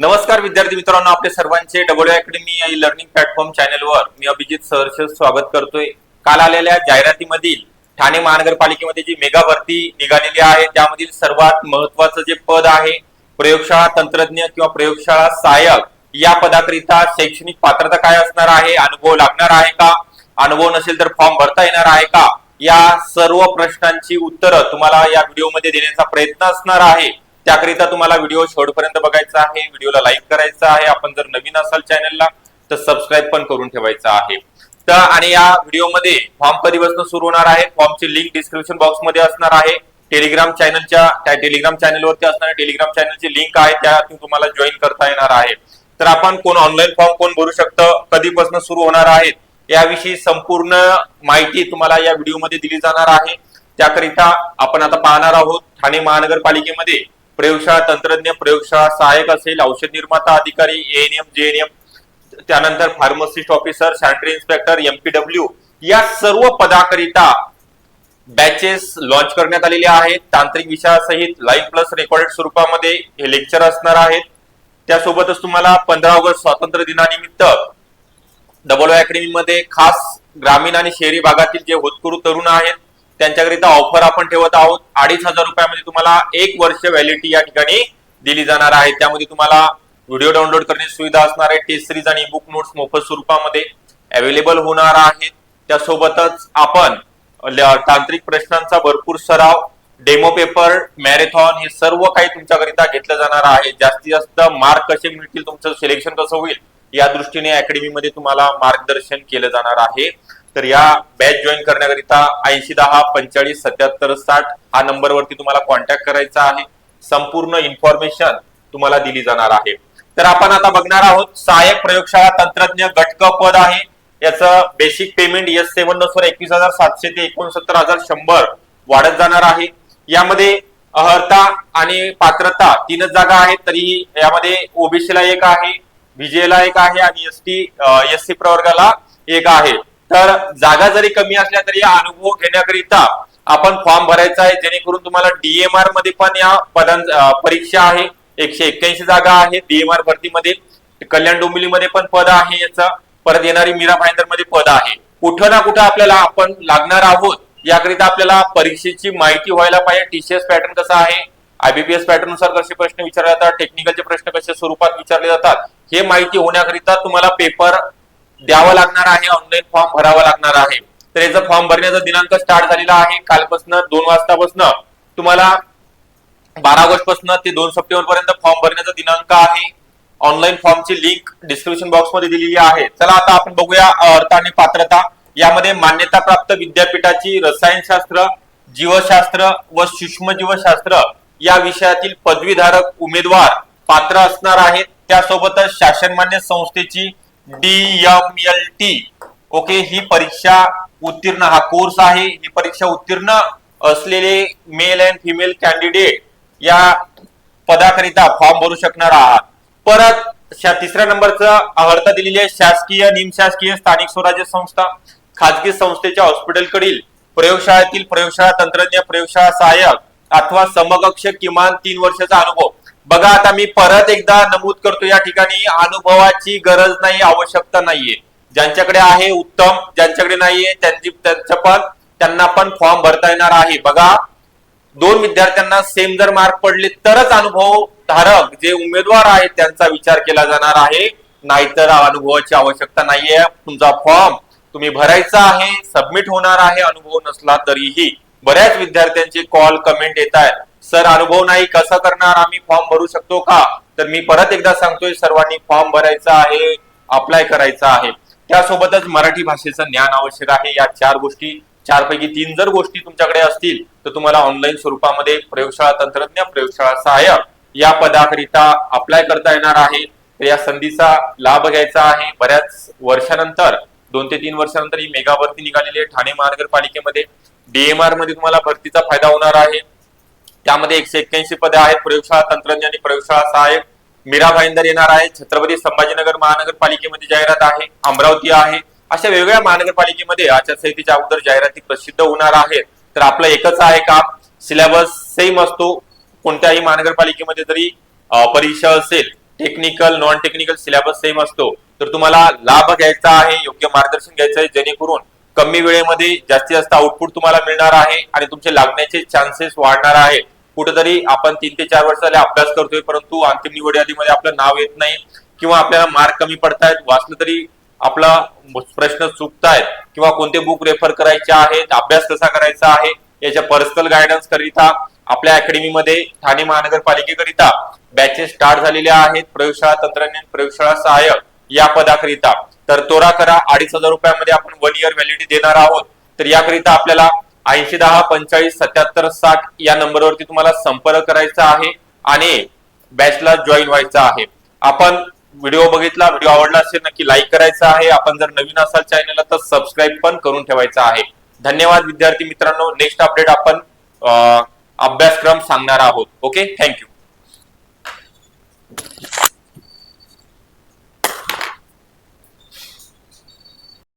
नमस्कार विद्यार्थी मित्रांनो आपले सर्वांचे डब्ल्यू अकॅडमी या लर्निंग प्लॅटफॉर्म चॅनलवर मी अभिजित सहर्ष स्वागत करतोय. काल आलेल्या जाहिरातीमधील ठाणे महानगरपालिकेमध्ये जी मेगा भरती निघालेली आहे त्यामधील सर्वात महत्वाचं जे पद आहे प्रयोगशाळा तंत्रज्ञ किंवा प्रयोगशाळा सहाय्यक या पदाकरिता शैक्षणिक पात्रता काय असणार आहे अनुभव लागणार आहे का? अनुभव नसेल तर फॉर्म भरता येणार आहे का? या सर्व प्रश्नांची उत्तरं तुम्हाला या व्हिडिओमध्ये देण्याचा प्रयत्न असणार आहे. त्याकरिता तुम्हाला व्हिडिओ शेवटपर्यंत बघायचा आहे व्हिडिओला लाईक करायचा आहे. आपण जर नवीन असाल चॅनलला तर सबस्क्राईब पण करून ठेवायचा आहे. तर आणि या व्हिडिओमध्ये फॉर्म कधीपासून सुरू होणार आहे? फॉर्मची लिंक डिस्क्रिप्शन बॉक्समध्ये असणार आहे. टेलिग्राम चॅनलच्या टेलिग्राम चॅनलवरती असणाऱ्या टेलिग्राम चॅनलची लिंक आहे. त्यातून तुम्हाला जॉईन करता येणार आहे. तर आपण कोण ऑनलाईन फॉर्म कोण भरू शकतं? कधीपासून सुरू होणार आहेत? याविषयी संपूर्ण माहिती तुम्हाला या व्हिडिओमध्ये दिली जाणार आहे. त्याकरिता आपण आता पाहणार आहोत ठाणे महानगरपालिकेमध्ये प्रयोगशाळा तंत्रज्ञ प्रयोगशाळा सहाय्यक असेल औषध निर्माता अधिकारी एएनएम जेएनएम त्यानंतर pharmacist officer sanitary inspector MPW या सर्व पदाकरिता बॅचेस लॉन्च करण्यात आलेले आहेत. तांत्रिक विषयासहित लाईव्ह प्लस रेकॉर्डेड स्वरूपामध्ये हे लेक्चर असणार आहेत. त्यासोबतच तुम्हाला पंधरा ऑगस्ट स्वातंत्र्य दिनानिमित्त डबल अकॅडमीमध्ये खास ग्रामीण आणि शहरी भागातील जे होतकरू तरुण आहेत त्यांच्याकरिता ऑफर आपण ठेवत आहोत. अडीच हजार रुपयामध्ये तुम्हाला एक वर्ष व्हॅलिडिटी या ठिकाणी दिली जाणार आहे. त्यामध्ये तुम्हाला व्हिडिओ डाउनलोड करण्याची सुविधा असणार आहे. टेस्ट सिरीज आणि बुक नोट्स मोफत स्वरूपामध्ये अवेलेबल होणार आहेत. त्यासोबतच आपण तांत्रिक प्रश्नांचा भरपूर सराव डेमो पेपर मॅरेथॉन हे सर्व काही तुमच्याकरिता घेतलं जाणार आहे. जास्तीत जास्त मार्क कसे मिळतील तुमचं सिलेक्शन कसं होईल या दृष्टीने अकॅडमीमध्ये तुम्हाला मार्गदर्शन केलं जाणार आहे. तर या बॅच जॉईन करण्याकरिता ऐंशी दहा पंचेचाळीस सत्याहत्तर साठ हा नंबरवरती तुम्हाला कॉन्टॅक्ट करायचा आहे. संपूर्ण इन्फॉर्मेशन तुम्हाला दिली जाणार आहे. तर आपण आता बघणार आहोत सहाय्यक प्रयोगशाळा तंत्रज्ञ घटक पद आहे. याचं बेसिक पेमेंट एस सेवन नसवर एकवीस हजार सातशे ते एकोणसत्तर हजार शंभर वाढत जाणार आहे. यामध्ये अर्हता आणि पात्रता तीनच जागा आहेत तरी यामध्ये ओबीसीला एक आहे विजयला एक आहे आणि एस टी एस सी प्रवर्गाला एक आहे. तर जागा जरी कमी असल्या तरी या अनुभव घेण्याकरिता आपण फॉर्म भरायचा आहे. जेणेकरून तुम्हाला डीएमआरमध्ये पण या पदां परीक्षा आहे. एकशे एक्क्याऐंशी जागा आहे. डीएमआर भरतीमध्ये कल्याण डोंबिवलीमध्ये पण पद आहे याचं. परत येणारी मीरा भाईंदरमध्ये पद आहे. कुठं ना कुठं आपल्याला आपण लागणार आहोत याकरिता आपल्याला परीक्षेची माहिती व्हायला पाहिजे. टीसीएस पॅटर्न कसा आहे? आयबीपीएस पॅटर्ननुसार कसे प्रश्न विचारले जातात टेक्निकलचे प्रश्न कशा स्वरूपात विचारले जातात हे माहिती होण्याकरिता तुम्हाला पेपर द्यावा लागणार आहे ऑनलाईन फॉर्म भरावा लागणार आहे. तर याचा फॉर्म भरण्याचा दिनांक स्टार्ट झालेला आहे कालपासून दोन वाजतापासून. तुम्हाला बारा ऑगस्टपासून ते दोन सप्टेंबर पर्यंत फॉर्म भरण्याचा दिनांक आहे. ऑनलाईन फॉर्मची लिंक डिस्क्रिप्शन बॉक्समध्ये दिलेली आहे. चला आता आपण बघूया अर्थ आणि पात्रता. यामध्ये मान्यता प्राप्त विद्यापीठाची रसायनशास्त्र जीवशास्त्र व सूक्ष्म जीवशास्त्र या विषयातील पदवीधारक उमेदवार पात्र असणार आहेत. त्यासोबतच शासनमान्य संस्थेची डीएमएल टी ओके ही परीक्षा उत्तीर्ण हा कोर्स आहे. ही परीक्षा उत्तीर्ण असलेले मेल अँड फिमेल कॅन्डिडेट या पदाकरिता फॉर्म भरू शकणार आहात. परत तिसऱ्या नंबरचं अर्हता दिलेली आहे शासकीय निमशासकीय स्थानिक स्वराज्य संस्था खाजगी संस्थेच्या हॉस्पिटलकडील प्रयोगशाळेतील प्रयोगशाळा तंत्रज्ञ प्रयोगशाळा सहाय्यक अथवा समकक्ष किमान तीन वर्षाचा अनुभव. बघा आता मी परत एकदा नमूद करतो या ठिकाणी अनुभवाची गरज नाही आवश्यकता नाहीये. ज्यांच्याकडे आहे उत्तम ज्यांच्याकडे नाहीये त्यांची त्यांचं पण त्यांना पण फॉर्म भरता येणार आहे. बघा दोन विद्यार्थ्यांना सेम जर मार्क पडले तरच अनुभव धारक जे उमेदवार आहेत त्यांचा विचार केला जाणार आहे. नाहीतर अनुभवाची आवश्यकता नाहीये. तुमचा फॉर्म तुम्ही भरायचा आहे सबमिट होणार आहे अनुभव नसला तरीही. बऱ्याच विद्यार्थ्यांचे कॉल कमेंट येत आहेत. सर अनुभव नाही कसं करणार आम्ही फॉर्म भरू शकतो का? तर मी परत एकदा सांगतोय सर्वांनी फॉर्म भरायचा आहे अप्लाय करायचा आहे. त्यासोबतच मराठी भाषेचं ज्ञान आवश्यक आहे. या चार गोष्टी चारपैकी तीन जर गोष्टी तुमच्याकडे असतील तर तुम्हाला ऑनलाईन स्वरूपामध्ये प्रयोगशाळा तंत्रज्ञ प्रयोगशाळा सहाय्यक या पदाकरिता अप्लाय करता येणार आहे. तर या संधीचा लाभ घ्यायचा आहे. बऱ्याच वर्षानंतर दोन ते तीन वर्षानंतर ही मेगा भरती निघालेली आहे. ठाणे महानगरपालिकेमध्ये डीएमआरमध्ये तुम्हाला भरतीचा फायदा होणार आहे. त्यामध्ये एकशे एक्क्याऐंशी पदे आहेत. प्रयोगशाळा तंत्रज्ञ आणि प्रयोगशाळा सहाय्यक. मीरा भाईंदर येणार आहे छत्रपती संभाजीनगर महानगरपालिकेमध्ये जाहिरात आहे. अमरावती आहे. अशा वेगवेगळ्या महानगरपालिकेमध्ये आचारसंहितेच्या अगोदर जाहिराती प्रसिद्ध होणार आहेत. तर आपलं एकच आहे का सिलेबस सेम असतो. कोणत्याही महानगरपालिकेमध्ये जरी परीक्षा असेल technical non technical syllabus same असतो. तर तुम्हाला लाभ घ्यायचा आहे योग्य मार्गदर्शन घ्यायचं आहे जेणेकरून कमी वेळेमध्ये जास्तीत जास्त आउटपुट तुम्हाला मिळणार आहे आणि तुमचे लागण्याचे चान्सेस वाढणार आहे. कुठेतरी आपण तीन ते चार वर्ष झाले अभ्यास करतोय परंतु अंतिम निवड यादीमध्ये आपलं नाव येत नाही किंवा आपल्याला मार्क कमी पडतायत वाचलं तरी आपला प्रश्न चुकतायत किंवा कोणते बुक रेफर करायचे आहेत अभ्यास कसा करायचा आहे याच्या पर्सनल गायडन्स करिता आपल्या अकॅडमीमध्ये ठाणे महानगरपालिकेकरिता बॅचेस स्टार्ट झालेल्या आहेत. प्रयोगशाळा तंत्रज्ञान प्रयोगशाळा सहाय्यक या पदाकरिता. तर तोरा करा अडीच हजार रुपयामध्ये आपण वन इयर व्हॅलिडिटी देणार आहोत. तर याकरिता आपल्याला ऐंशी दहा पंचाळीस सत्याहत्तर साठ या नंबरवरती तुम्हाला संपर्क करायचा आहे आणि बॅचला जॉईन व्हायचा आहे. आपण व्हिडिओ बघितला व्हिडिओ आवडला असेल नक्की लाईक करायचा आहे. आपण जर नवीन असाल चॅनलला तर सबस्क्राईब पण करून ठेवायचा आहे. धन्यवाद विद्यार्थी मित्रांनो. नेक्स्ट अपडेट आपण अभ्यासक्रम सांगणार आहोत. Okay thank you